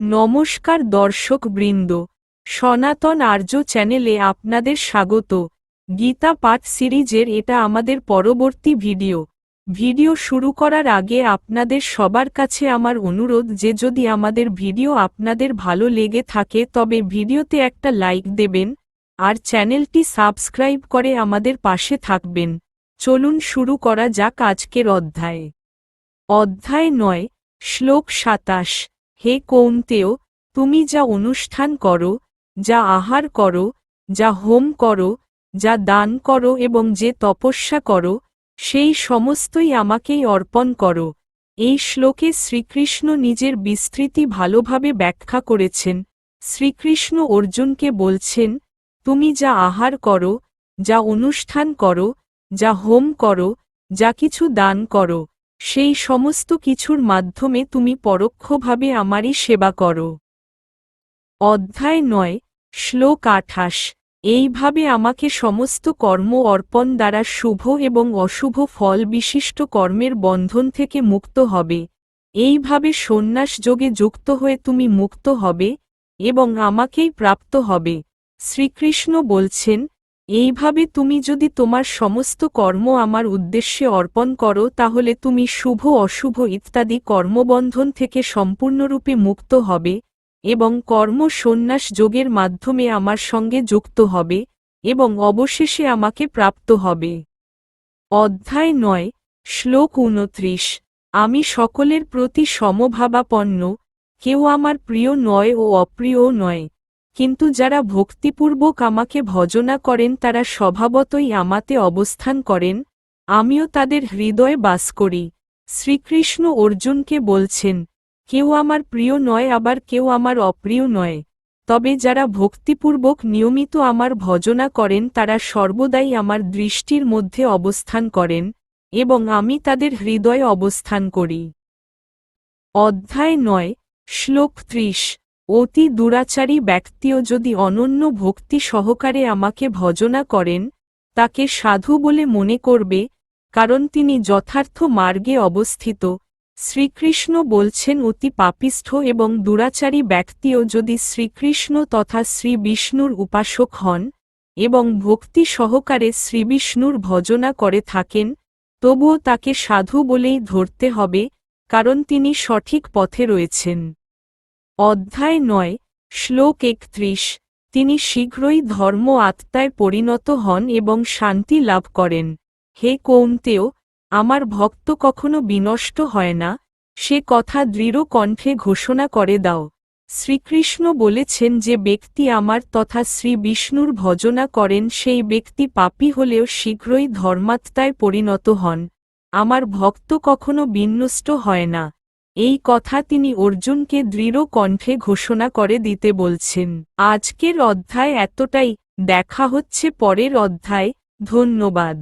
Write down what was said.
নমস্কার দর্শক বৃন্দ, সনাতন আর্য চ্যানেলে আপনাদের স্বাগত। গীতা পাঠ সিরিজের এটা আমাদের পরবর্তী ভিডিও। ভিডিও শুরু করার আগে আপনাদের সবার কাছে আমার অনুরোধ যে যদি আমাদের ভিডিও আপনাদের ভালো লেগে থাকে তবে ভিডিওতে একটা লাইক দেবেন, আর চ্যানেলটি সাবস্ক্রাইব করে আমাদের পাশে থাকবেন। চলুন শুরু করা যাক আজকের অধ্যায়। অধ্যায় নয়, শ্লোক সাতাশ। হে কৌন্তেয়, তুমি যা অনুষ্ঠান করো, যা আহার করো, যা হোম করো, যা দান করো এবং যে তপস্যা করো, সেই সমস্তই আমাকেই অর্পণ করো। এই শ্লোকে শ্রীকৃষ্ণ নিজের বিস্তৃতি ভালোভাবে ব্যাখ্যা করেছেন। শ্রীকৃষ্ণ অর্জুনকে বলছেন, তুমি যা আহার করো, যা অনুষ্ঠান করো, যা হোম করো, যা কিছু দান করো সেই সমস্ত কিছুর মাধ্যমে তুমি পরোক্ষভাবে আমারই সেবা করো। অধ্যায় নয়, শ্লোক আঠাশ, এইভাবে আমাকে সমস্ত কর্ম অর্পণ দ্বারা শুভ এবং অশুভ ফল বিশিষ্ট কর্মের বন্ধন থেকে মুক্ত হবে। এইভাবে সন্ন্যাস যোগে যুক্ত হয়ে তুমি মুক্ত হবে এবং আমাকেই প্রাপ্ত হবে। শ্রীকৃষ্ণ বলছেন এইভাবে তুমি যদি তোমার সমস্ত কর্ম আমার উদ্দেশ্যে অর্পণ করো, তাহলে তুমি শুভ, অশুভ ইত্যাদি কর্মবন্ধন থেকে সম্পূর্ণরূপে মুক্ত হবে এবং কর্ম সন্ন্যাস যোগের মাধ্যমে আমার সঙ্গে যুক্ত হবে এবং অবশেষে আমাকে প্রাপ্ত হবে। অধ্যায় নয়, শ্লোক উনত্রিশ আমি সকলের প্রতি সমভাবাপন্ন, কেউ আমার প্রিয় নয় ও অপ্রিয় নয়। কিন্তু যারা ভক্তিপূর্বক আমাকে ভজনা করেন তারা স্বভাবতই আমাতে অবস্থান করেন, আমিও তাদের হৃদয়ে বাস করি। শ্রীকৃষ্ণ অর্জুনকে বলছেন, কেউ আমার প্রিয় নয়, আবার কেউ আমার অপ্রিয় নয়। তবে যারা ভক্তিপূর্বক নিয়মিত আমার ভজনা করেন তারা সর্বদাই আমার দৃষ্টির মধ্যে অবস্থান করেন এবং আমি তাদের হৃদয়ে অবস্থান করি। অধ্যায় নয়, শ্লোক ত্রিশ। অতি দুরাচারী ব্যক্তিও যদি অনন্য ভক্তি সহকারে আমাকে ভজনা করেন, তাকে সাধু বলে মনে করবে, কারণ তিনি যথার্থ মার্গে অবস্থিত। শ্রীকৃষ্ণ বলছেন, অতি পাপিষ্ঠ এবং দুরাচারী ব্যক্তিও যদি শ্রীকৃষ্ণ তথা শ্রী বিষ্ণুর উপাসক হন এবং ভক্তি সহকারে শ্রীবিষ্ণুর ভজনা করে থাকেন, তবুও তাকে সাধু বলেই ধরতে হবে, কারণ তিনি সঠিক পথে রয়েছেন। অধ্যায় নয়, শ্লোক একত্রিশ। তিনি শীঘ্রই ধর্ম আত্মায় পরিণত হন এবং শান্তি লাভ করেন। হে কৌন্তেও, আমার ভক্ত কখনো বিনষ্ট হয় না, সে কথা দৃঢ় কণ্ঠে ঘোষণা করে দাও। শ্রীকৃষ্ণ বলেছেন যে ব্যক্তি আমার তথা শ্রী বিষ্ণুর ভজনা করেন, সেই ব্যক্তি পাপী হলেও শীঘ্রই ধর্মাত্মায় পরিণত হন। আমার ভক্ত কখনো বিন্যস্ত হয় না। এই কথা তিনি অর্জুনকে দৃঢ় কণ্ঠে ঘোষণা করে দিতে বলছেন। আজকের অধ্যায় এতটাই। দেখা হচ্ছে পরের অধ্যায়। ধন্যবাদ।